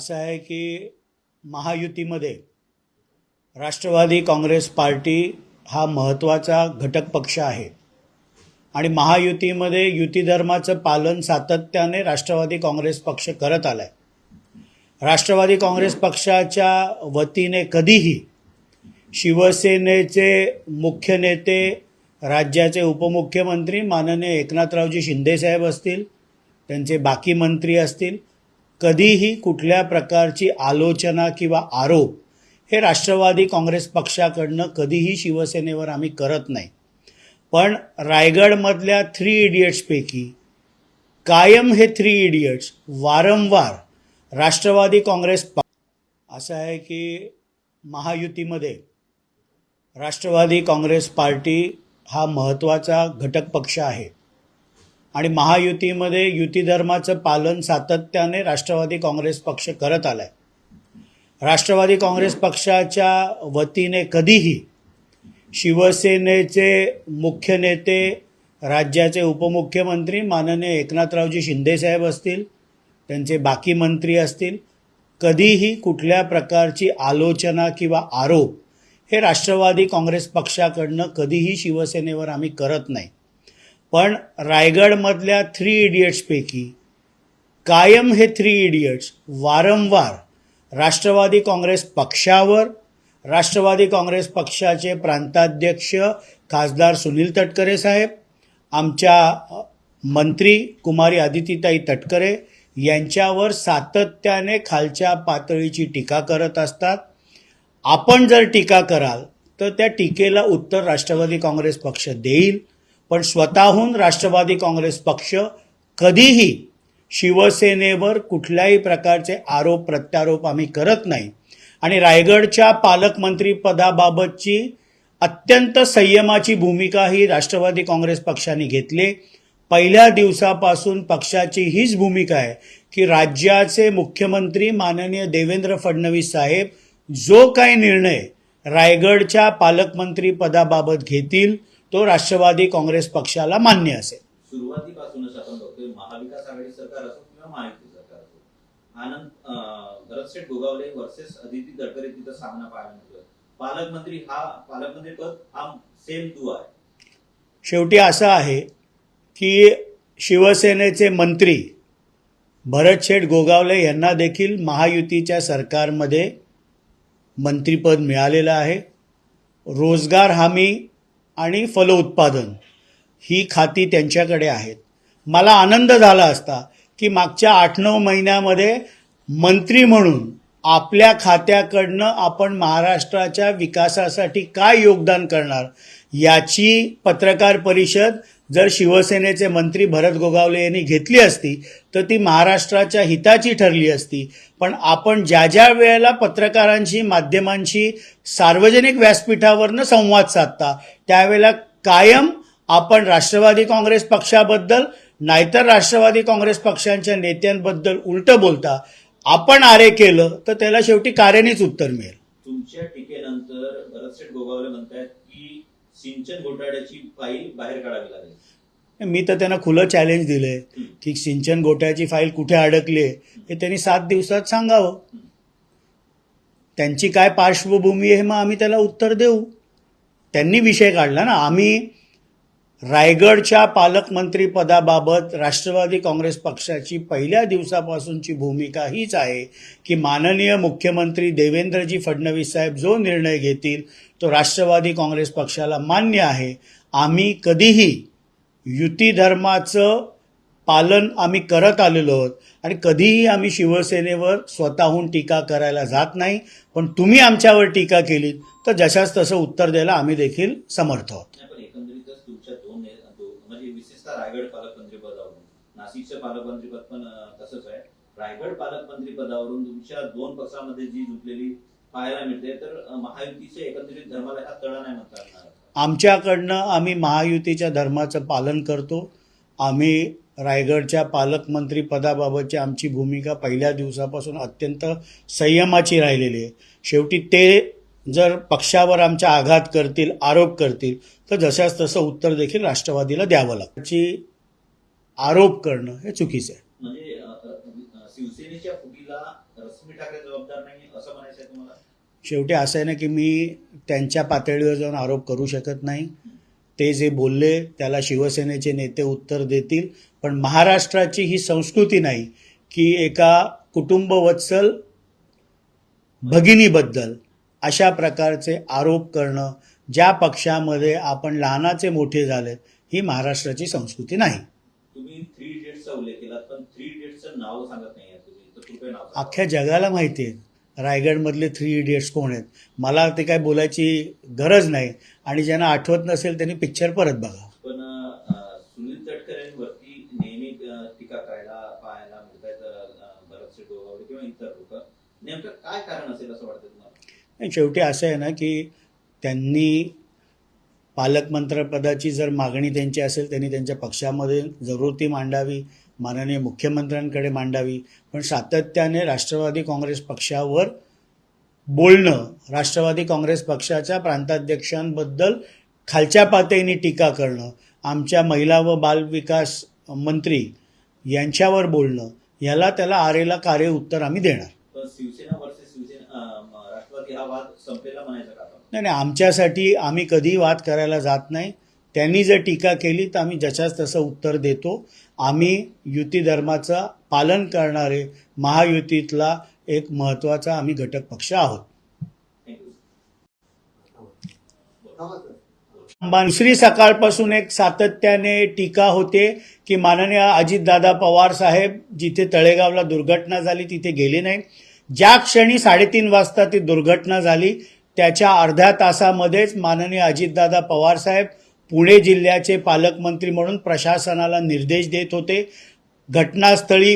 असं आहे की महायुतीमध्ये राष्ट्रवादी काँग्रेस पार्टी हा महत्त्वाचा घटक पक्ष आहे. आणि महायुतीमध्ये युती धर्माचं पालन सातत्याने राष्ट्रवादी काँग्रेस पक्ष करत आला आहे राष्ट्रवादी काँग्रेस पक्षाच्या वतीने कधीही शिवसेनेचे मुख्य नेते राज्याचे उपमुख्यमंत्री माननीय एकनाथरावजी शिंदेसाहेब असतील त्यांचे बाकी मंत्री असतील कधीही कुठल्या प्रकारची आलोचना किंवा आरोप हे राष्ट्रवादी काँग्रेस पक्षाकडनं कधीही शिवसेनेवर आम्ही करत नाही. पण रायगडमधल्या थ्री इडियट्सपैकी कायम हे थ्री इडियट्स वारंवार राष्ट्रवादी काँग्रेस प असं आहे की महायुतीमध्ये राष्ट्रवादी काँग्रेस पार्टी हा महत्त्वाचा घटक पक्ष आहे. आणि महायुतीमध्ये युती धर्माचं पालन सातत्याने राष्ट्रवादी काँग्रेस पक्ष करत आला आहे राष्ट्रवादी काँग्रेस पक्षाच्या वतीने कधीही शिवसेनेचे मुख्य नेते राज्याचे उपमुख्यमंत्री माननीय एकनाथरावजी शिंदेसाहेब असतील त्यांचे बाकी मंत्री असतील कधीही कुठल्या प्रकारची आलोचना किंवा आरोप हे राष्ट्रवादी काँग्रेस पक्षाकडनं कधीही शिवसेनेवर आम्ही करत नाही. पण रायगडमधल्या थ्री इडियट्सपैकी कायम हे थ्री इडियट्स वारंवार राष्ट्रवादी काँग्रेस पक्षावर राष्ट्रवादी काँग्रेस पक्षाचे प्रांताध्यक्ष खासदार सुनील तटकरे साहेब आमच्या मंत्री कुमारी आदितीताई तटकरे यांच्यावर सातत्याने खालच्या पातळीची टीका करत असतात. आपण जर टीका कराल तर त्या टीकेला उत्तर राष्ट्रवादी काँग्रेस पक्ष देईल. पण स्वतःहून राष्ट्रवादी काँग्रेस पक्ष कधीही शिवसेनेवर कुठल्याही प्रकारचे आरोप प्रत्यारोप आम्ही करत नाही. आणि रायगडच्या पालकमंत्रीपदाबाबतची अत्यंत संयमाची भूमिका ही राष्ट्रवादी काँग्रेस पक्षाने घेतली. पहिल्या दिवसापासून पक्षाची हीच भूमिका आहे की राज्याचे मुख्यमंत्री माननीय देवेंद्र फडणवीस साहेब जो काही निर्णय रायगडच्या पालकमंत्रीपदाबाबत घेतील तो राष्ट्रवादी काँग्रेस पक्षाला मान्य असेल. सुरुवातीपासूनच आपण बघतोय महाविकास आघाडी सरकार असो किंवा महायुती सरकार असो आनंद भरतशेठ गोगावले वर्सेस अदिती तडकरे तिथं सामना पाहायला मिळतोय. पालकमंत्री हा पालकमंत्री पद हा सेम आहे. शेवटी असं आहे की शिवसेनेचे मंत्री भरतशेठ गोगावले यांना देखील महायुतीच्या सरकारमध्ये मंत्रीपद मिळालेलं आहे. रोजगार हमी आणि फलोत्पादन ही खाती त्यांच्याकडे आहेत. मला आनंद झाला असता की मागच्या आठ नऊ महिन्यामध्ये मंत्री म्हणून आपल्या खात्याकडनं आपण महाराष्ट्राच्या विकासासाठी काय योगदान करणार याची पत्रकार परिषद जर शिवसेनेचे मंत्री भरत गोगावले यांनी घेतली असती तर ती महाराष्ट्राच्या हिताची ठरली असती. पण आपण ज्या ज्या वेळेला पत्रकारांशी माध्यमांशी सार्वजनिक व्यासपीठावरनं संवाद साधता त्यावेळेला कायम आपण राष्ट्रवादी काँग्रेस पक्षाबद्दल नाहीतर राष्ट्रवादी काँग्रेस पक्षांच्या नेत्यांबद्दल उलटं बोलता. आपण आरे केलं तर त्याला शेवटी कार्यानेच उत्तर मिळेल. तुमच्या टीकेनंतर भरतशेठ गोगावले म्हणतायत सिंचन घोटाळ्याची फाईल बाहेर काढावी लागेल. मी तर त्यांना खुलं चॅलेंज दिलंय की सिंचन गोट्याची फाईल कुठे अडकली आहे हे त्यांनी सात दिवसात सांगावं. त्यांची काय पार्श्वभूमी आहे मग आम्ही त्याला उत्तर देऊ. त्यांनी विषय काढला ना. आम्ही रायगडच्या पालकमंत्रीपदाबाबत राष्ट्रवादी काँग्रेस पक्षाची पहिल्या दिवसापासूनची भूमिका हीच आहे की माननीय मुख्यमंत्री देवेंद्रजी फडणवीस साहेब जो निर्णय घेतील तो राष्ट्रवादी काँग्रेस पक्षाला मान्य आहे. आम्ही कधीही युती धर्माचं पालन आम्ही करत आलेलो आहोत आणि कधीही आम्ही शिवसेनेवर स्वतःहून टीका करायला जात नाही पण तुम्ही आमच्यावर टीका केली तर जशास तसं उत्तर द्यायला आम्ही देखील समर्थ आहोत नाही, पण एकंदरीतच तुमच्या दोन ने- दो- म्हणजे विशेषतः रायगड पालकमंत्री पदावरून नाशिकचं पालकमंत्री पद पण तसंच आहे. रायगड पालकमंत्री पदावरून तुमच्या दोन पक्षामध्ये जी जुटलेली पाहायला मिळते तर महायुतीच्या महायुतीचे धर्माला हा तळा नाही म्हणता येणार. आमच्याकडनं आम्ही महायुतीच्या धर्माचं पालन करतो. आम्ही रायगडच्या पालकमंत्री पदाबाबतची आमची भूमिका पहिल्या दिवसापासून अत्यंत संयमाची राहिलेली आहे. शेवटी ते जर पक्षावर आमच्या आघात करतील आरोप करतील तर जशास तसं उत्तर देखील राष्ट्रवादीला द्यावं लागतं. आरोप करणं हे चुकीचं आहे. म्हणजे शेवटी असं आहे ना की मी त्यांच्या पातळीवर जाऊन आरोप करू शकत नाही. ते जे बोलले त्याला शिवसेनेचे नेते उत्तर देतील. पण महाराष्ट्राची ही संस्कृती नाही की एका कुटुंबवत्सल भगिनीबद्दल अशा प्रकारचे आरोप करणं ज्या पक्षामध्ये आपण लहानाचे मोठे झालेत ही महाराष्ट्राची संस्कृती नाही. अख्ख्या जगाला माहिती आहे. रायगडमधले थ्री इडियट्स कोण आहेत? मला ते काय बोलायची गरज नाही. आणि ज्यांना आठवत नसेल त्यांनी पिक्चर परत बघा. पण सुनील तटकरेंवरती नेहमी टीका करायला पाहायला किंवा इतर लोक. नेमकं काय कारण असेल असं वाटतं आणि शेवटी असं आहे ना की त्यांनी पालकमंत्रपदाची जर मागणी त्यांची असेल त्यांनी त्यांच्या पक्षामध्ये जरूर ती मांडावी माननीय मुख्यमंत्र्यांकडे मांडावी. पण सातत्याने राष्ट्रवादी काँग्रेस पक्षावर बोलणं राष्ट्रवादी काँग्रेस पक्षाच्या प्रांताध्यक्षांबद्दल खालच्या पातळीने टीका करणं आमच्या महिला व बालविकास मंत्री यांच्यावर बोलणं याला त्याला आरेला कार्य उत्तर आम्ही देणार पण शिवसेना वर्सेस शिवसेना अं, राष्ट्रवादी हा वाद संपलेला म्हणायचा का? नाही नाही आमच्यासाठी आम्ही कधीही वाद करायला जात नाही. त्यांनी जर टीका केली तर आम्ही जशाच तसं उत्तर देतो. आम्ही युती धर्माचं पालन करणारे महायुतीतला एक महत्त्वाचा आम्ही घटक पक्ष आहोत. दुसरी सकाळपासून एक सातत्याने टीका होते की माननीय अजितदादा पवार साहेब जिथे तळेगावला दुर्घटना झाली तिथे गेले नाही ज्या क्षणी साडेतीन वाजता ती दुर्घटना झाली त्याच्या अर्ध्या तासामध्येच माननीय अजितदादा पवारसाहेब पुणे जिल्ह्याचे पालकमंत्री म्हणून प्रशासनाला निर्देश देत होते. घटनास्थळी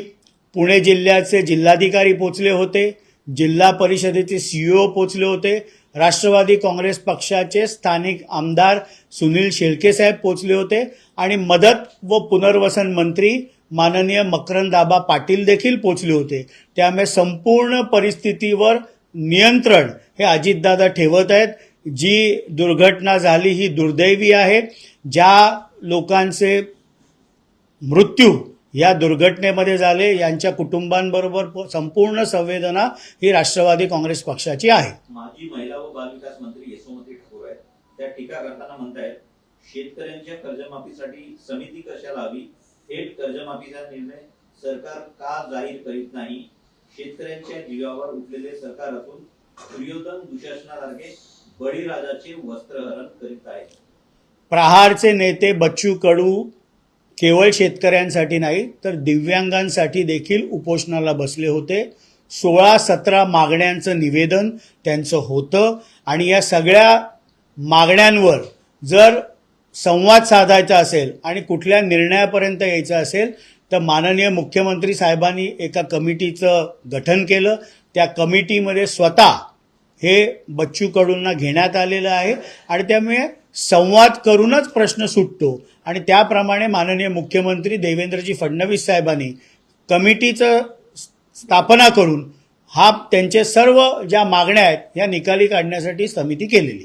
पुणे जिल्ह्याचे जिल्हाधिकारी पोचले होते जिल्हा परिषदेचे सीईओ पोचले होते राष्ट्रवादी काँग्रेस पक्षाचे स्थानिक आमदार सुनील शेळकेसाहेब पोचले होते आणि मदत व पुनर्वसन मंत्री माननीय मकरंदाबा पाटील देखील पोचले होते. त्यामुळे संपूर्ण परिस्थितीवर नियंत्रण हे अजितदादा ठेवत आहेत. जी दुर्घटना झाली ही दुर्दैवी आहे. ज्या लोकांचे मृत्यू या दुर्घटनेमध्ये झाले यांच्या कुटुंबांबरोबर संपूर्ण संवेदना ही राष्ट्रवादी काँग्रेस पक्षाची आहे. माजी महिला व बालविकास मंत्री यशोमती ठाकूर आहेत. त्या टीका करताना म्हणतायत शेतकऱ्यांच्या कर्जमाफीसाठी समिती कशाला हवी? थेट कर्जमाफीचा निर्णय सरकार का जाहीर करीत नाही? शेतकऱ्यांच्या जीवावर उठलेले सरकार असून दुर्योधन दुशासनासारखे बळीराजाचे वस्त्रहरण करीत आहे प्रहारचे नेते बच्चू कडू केवळ शेतकऱ्यांसाठी नाही तर दिव्यांगांसाठी देखील उपोषणाला बसले होते. सोळा सतरा मागण्यांचं निवेदन त्यांचं होतं आणि या सगळ्या मागण्यांवर जर संवाद साधायचा असेल आणि कुठल्या निर्णयापर्यंत यायचं असेल तर माननीय मुख्यमंत्री साहेबांनी एका कमिटीचं गठन केलं. त्या कमिटीमध्ये स्वतः हे बच्चू कडूंना घेण्यात आलेलं आहे आणि त्यामुळे संवाद करूनच प्रश्न सुटतो. आणि त्याप्रमाणे माननीय मुख्यमंत्री देवेंद्रजी फडणवीस साहेबांनी कमिटीचं स्थापना करून हा त्यांचे सर्व ज्या मागण्या आहेत या निकाली काढण्यासाठी समिती केलेली